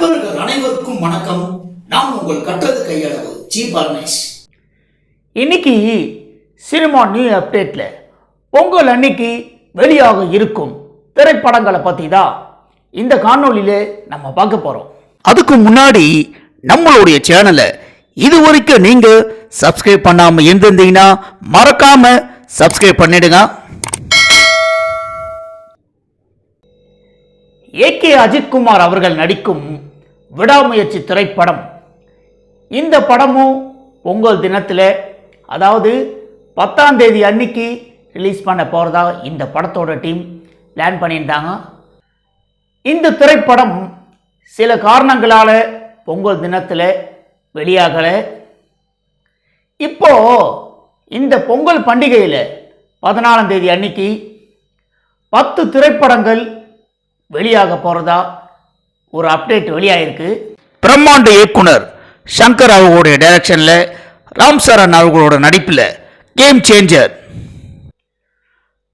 நண்பர்கள் அனைவருக்கும் வணக்கம். நாம் உங்கள் கற்றது கையளவு ஜி பரமேஷ். இன்னைக்கு சினிமா நியூ அப்டேட்டில் பொங்கல் அன்னைக்கு வெளியாக இருக்கும் திரைப்படங்களை பற்றி தான் இந்த காணொலியில் நம்ம பார்க்க போகிறோம் அதுக்கு முன்னாடி நம்மளுடைய சேனலை இது வரைக்கும் நீங்கள் சப்ஸ்கிரைப் பண்ணாமல் இருந்திருந்தீங்கன்னா மறக்காமல் சப்ஸ்கிரைப் பண்ணிடுங்க. ஏகே அஜித்குமார் அவர்கள் நடிக்கும் விடாமுயற்சி திரைப்படம். இந்த படமும் பொங்கல் தினத்தில் அதாவது பத்தாம் தேதி அன்னைக்கு ரிலீஸ் பண்ண போகிறதா இந்த படத்தோட டீம் பிளான் பண்ணியிருந்தாங்க. இந்த திரைப்படம் சில காரணங்களால் பொங்கல் தினத்தில் வெளியாகலை. இப்போ இந்த பொங்கல் பண்டிகையில் பதினாலாம் தேதி அன்னைக்கு பத்து திரைப்படங்கள் வெளியாக போகிறதா ஒரு அப்டேட் வெளியாயிருக்கு. பிரம்மாண்ட இயக்குனர் சங்கர் அவர்களுடைய டைரக்ஷனில் ராம் சரண் அவர்களோட நடிப்பில் கேம் சேஞ்சர்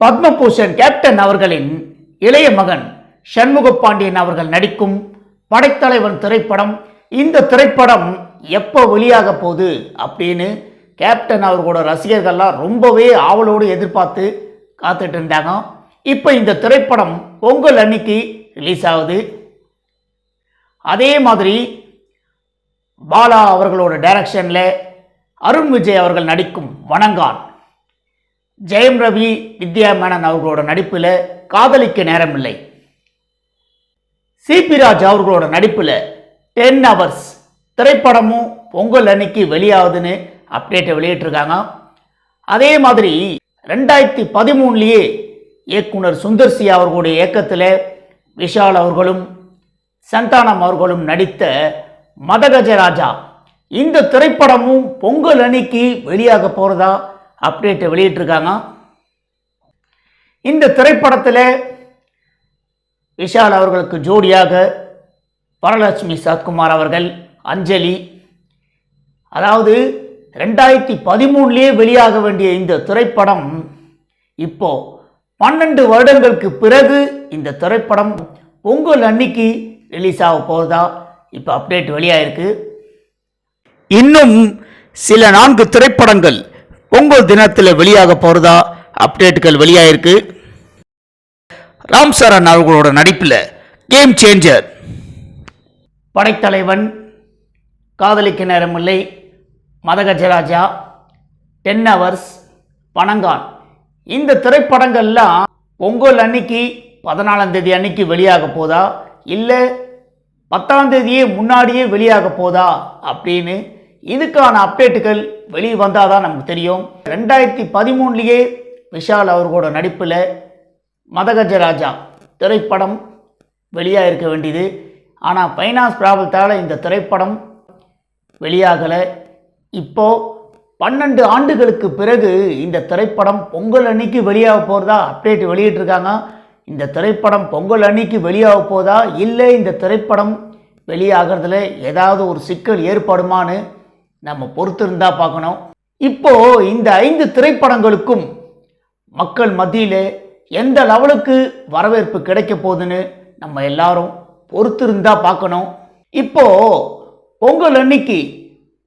பத்மபூஷன் கேப்டன் அவர்களின் இளைய மகன் சண்முக பாண்டியன் அவர்கள் நடிக்கும் படைத்தலைவன் திரைப்படம். இந்த திரைப்படம் எப்போ வெளியாக போகுது அப்படின்னு கேப்டன் அவர்களோட ரசிகர்கள்லாம் ரொம்பவே ஆவலோடு எதிர்பார்த்து காத்துட்டு இருந்தாங்க. இப்போ இந்த திரைப்படம் பொங்கல் அன்னைக்கு ரிலீஸ் ஆகுது. அதே மாதிரி பாலா அவர்களோட டைரக்ஷனில் அருண் விஜய் அவர்கள் நடிக்கும் வணங்கான் ஜெயம் ரவி வித்யா மேனன் அவர்களோட நடிப்பில் காதலிக்க நேரமில்லை. சிபி ராஜ் அவர்களோட நடிப்பில் டென் ஹவர்ஸ் திரைப்படமும் பொங்கல் அன்னைக்கு வெளியாகுதுன்னு அப்டேட்டை வெளியிட்டிருக்காங்க. அதே மாதிரி ரெண்டாயிரத்தி பதிமூணுலேயே இயக்குனர் சுந்தர் சி அவர்களுடைய இயக்கத்தில் விஷால் அவர்களும் சந்தானம் அவர்களும் நடித்த மதகஜராஜா. இந்த திரைப்படமும் பொங்கல் அன்னைக்கு வெளியாக போகிறதா அப்டேட்டை வெளியிட்டிருக்காங்க. இந்த திரைப்படத்தில் விஷால் அவர்களுக்கு ஜோடியாக வரலட்சுமி சத்குமார் அவர்கள் அஞ்சலி. அதாவது ரெண்டாயிரத்தி பதிமூணுலேயே வெளியாக வேண்டிய இந்த திரைப்படம் இப்போது பன்னெண்டு வருடங்களுக்கு பிறகு இந்த திரைப்படம் பொங்கல் அன்னைக்கு ரிலீஸ் ஆக போகுதா? இப்போ அப்டேட் வெளியாயிருக்கு. இன்னும் சில நான்கு திரைப்படங்கள் பொங்கல் தினத்தில் வெளியாக போகிறதா அப்டேட்டுகள் வெளியாயிருக்கு. ராம் சரண் அவர்களோட நடிப்பில் கேம் சேஞ்சர் படைத்தலைவன் காதலிக்க நேரமில்லை மதகஜராஜா டென் ஹவர்ஸ் பனங்கான் இந்த திரைப்படங்கள்லாம் பொங்கல் அன்னைக்கு பதினாலாம் தேதி அன்னைக்கு வெளியாக போதா? இல்லை பத்தாம் தேதியே முன்னாடியே வெளியாக போதா? அப்படின்னு இதுக்கான அப்டேட்டுகள் வெளியே வந்தால் தான் நமக்கு தெரியும். ரெண்டாயிரத்தி பதிமூணுலேயே விஷால் அவர்களோட நடிப்பில் மதகஜராஜா திரைப்படம் வெளியாக இருக்க வேண்டியது ஆனால் ஃபைனான்ஸ் ப்ராப்ளத்தால் இந்த திரைப்படம் வெளியாகலை. இப்போது பன்னெண்டு ஆண்டுகளுக்கு பிறகு இந்த திரைப்படம் பொங்கல் அன்னைக்கு வெளியாக போகிறதா அப்டேட் வெளியிட்டிருக்காங்க. இந்த திரைப்படம் பொங்கல் அன்னைக்கு வெளியாக போதா? இல்லை இந்த திரைப்படம் வெளியாகிறதுல ஏதாவது ஒரு சிக்கல் ஏற்படுமான்னு நம்ம பொறுத்திருந்தா பார்க்கணும். இப்போ இந்த ஐந்து திரைப்படங்களுக்கும் மக்கள் மத்தியில் எந்த லெவலுக்கு வரவேற்பு கிடைக்க போகுதுன்னு நம்ம எல்லாரும் பொறுத்திருந்தா பார்க்கணும். இப்போ பொங்கல் அன்னைக்கு